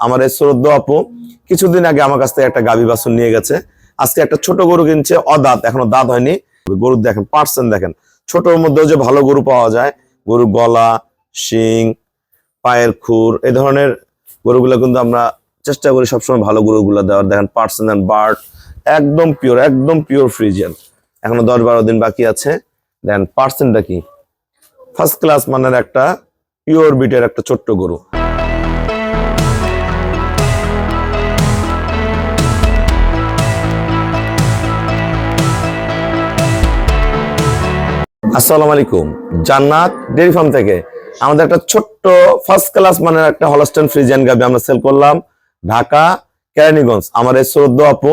আমার এই শ্রদ্ধ আপু। কিছুদিন আগে আমার কাছ থেকে একটা গাভী বাছুর নিয়ে গেছে। আজকে একটা ছোট গরু কিনছে, অদাঁত, এখনও দাঁত হয়নি। গরু দেখেন পার্সেন্ট দেখেন, ছোটর মধ্যেও যে ভালো গরু পাওয়া যায় গরু গলা, শিং, পায়ের খুর এ ধরনের গরুগুলো কিন্তু আমরা চেষ্টা করি সবসময় ভালো গরুগুলো দেওয়ার। দেখেন পার্সেন্ট অ্যান্ড বার্ড, একদম পিওর একদম পিওর ফ্রিজিয়ান এখনও দশ বারো দিন বাকি আছে। দেন পার্সেন্টটা কি? ফার্স্ট ক্লাস মানের একটা পিওর বিটের একটা ছোট্ট গরু। আসসালামু আলাইকুম। জান্নাত ডেয়ারি ফার্ম থেকে। আমাদের একটা ছোট্ট ফার্স্ট ক্লাস মানের একটা হলস্টেন ফ্রিজিয়ান গাবি আমরা সেল করলাম। ঢাকা, কেরানীগঞ্জ। আমার এই শ্রদ্ধ আপু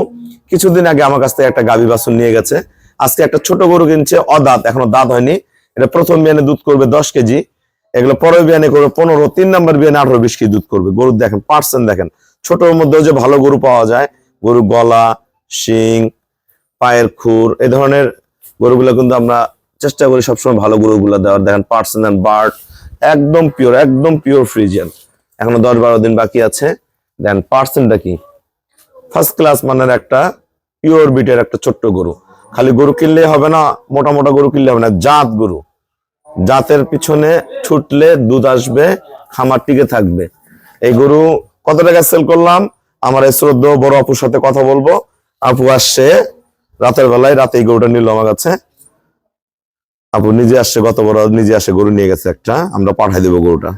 কিছুদিন আগে আমার কাছ থেকে একটা গাবি বাছুর নিয়ে গেছে। আজকে একটা ছোট গরু কিনছে অদাঁত, এখনও দাঁত হয়নি। এটা প্রথম বিয়ানে দুধ করবে দশ কেজি। এগুলো পরের বিয়ানে করবে পনেরো, তিন নম্বর বিয়ানে আঠারো, বিশ কেজি দুধ করবে। গরু দেখেন, পার্সেন্ট দেখেন। ছোটর মধ্যে যে ভালো গরু পাওয়া যায় গরু গলা, শিং, পায়ের খুর এ ধরনের গরুগুলো কিন্তু আমরা চেষ্টা করি সবসময় ভালো গরুগুলো দেওয়ার। দেখেন পার্সেন্ট অ্যান্ড বার্ড একদম পিওর একদম পিওর ফ্রিজিয়ান এখনও দশ বারো দিন বাকি আছে। দেন পার্সেন্টটা কি? ফার্স্ট ক্লাস মানের একটা পিওর বিটের একটা ছোট্ট গরু। খালি গরু কিনলে হবে না, মোটা মোটা গরু কিনলে হবে না, জাত গরু। জাতের পিছনে ছুটলে দুধ আসবে, খামার টিকে থাকবে। এই গরু কত টাকা সেল করলাম? আমার এই শ্রদ্ধ বড় আপুর সাথে কথা বলব। আপু আসছে, রাতের বেলায় রাতে এই গরুটা নিল আমার কাছে। আপু নিজে আসছে, গত বড় নিজে আসে গরু নিয়ে গেছে একটা, আমরা পাঠাই দেবো গরুটা।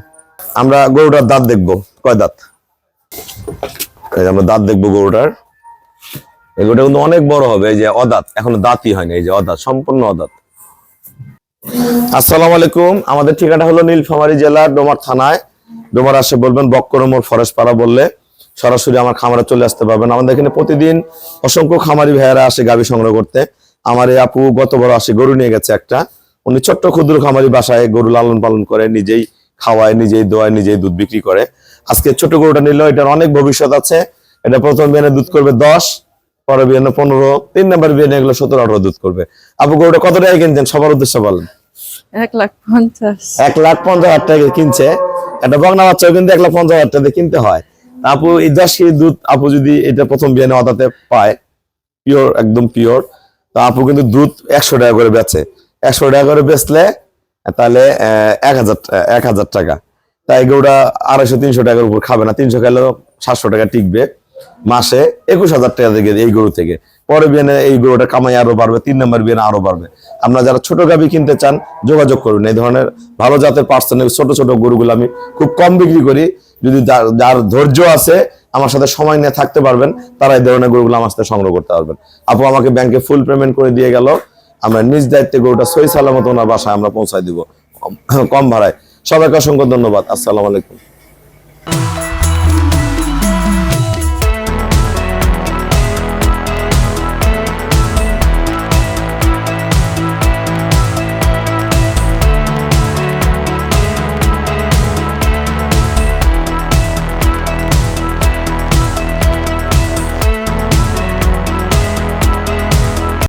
আমরা গরুটার দাঁত দেখব, কয় দাঁত? আমরা দাঁত দেখব গরুটার। এই গরুটা কিন্তু অনেক বড় হবে, এই যে অদাঁত, এখনও দাঁতই হয়নি এই যে অদাঁত, সম্পূর্ণ অদাঁত। আসসালামু আলাইকুম, আমাদের ঠিকানা হলো নীলফামারী জেলার ডোমার থানায়। ডোমার আসে বলবেন, বক্করমোর ফরেস্ট পাড়া বললে সরাসরি আমার খামারে চলে আসতে পারবেন। আমাদের এখানে প্রতিদিন অসংখ্য খামারি ভাইয়েরা আসে গাভী সংগ্রহ করতে। আমার এই আপু গত বড় আসে গরু নিয়ে গেছে একটা। উনি ছোট্ট ক্ষুদ্র খামারি বাসায় গরু লালন পালন করে নিজেই খাওয়ায় নিজেই দোয়ায় নিজেই দুধ বিক্রি করে। আজকে ছোট গরুটা নিল এটার অনেক ভবিষ্যৎ আছে। এটা প্রথম বিয়ানে দুধ করবে দশ পরে বিয়ানে পনেরো তিন নম্বর বিয়ানে এগুলো সতেরো আঠারো দুধ করবে। আপু গরুটা কত টাকা কিনছেন? সবার উদ্দেশ্যে বলেন। এক লাখ পঞ্চাশ। এক লাখ পঞ্চাশ হাজার টাকা কিনছে। একটা বগনা বাচ্চাও কিন্তু এক লাখ পঞ্চাশ হাজার টাকা কিনতে হয়। আপু এই দশ কেজি দুধ আপু যদি এটা প্রথম বিয়ানে অদাতে পায় পিওর একদম পিওর তো আপু কিন্তু দুধ একশো টাকা করে বেচে। একশো টাকা করে বেচলে, তাহলে এক হাজার এক হাজার টাকা। তাই গরুটা আড়াইশো, তিনশো টাকার উপর খাবে না। তিনশো খেলেও সাতশো টাকা টিকবে মাসে একুশ হাজার টাকা থেকে এই গরু থেকে। পরে বিয়ানে এই গরুটা কামাই আরও বাড়বে, তিন নম্বর বিয়ানে আরও বাড়বে। আপনারা যারা ছোট গাভি কিনতে চান, যোগাযোগ করুন। এই ধরনের ভালো জাতের পার্সেন্টের ছোট ছোট গরুগুলো আমি খুব কম বিক্রি করি। যদি যার ধৈর্য আছে, আমার সাথে সময় নিয়ে থাকতে পারবেন, তারা এই ধরনের গরুগুলো আমার সাথে সংগ্রহ করতে পারবেন। আপু আমাকে ব্যাংকে ফুল পেমেন্ট করে দিয়ে গেল। আমরা নিজ দায়িত্বে গরুটা সই সালামত ওনার বাসায় আমরা পৌঁছায় দিব। কম ভাড়ায়। সবাইকে অসংখ্য ধন্যবাদ। আসসালামু আলাইকুম।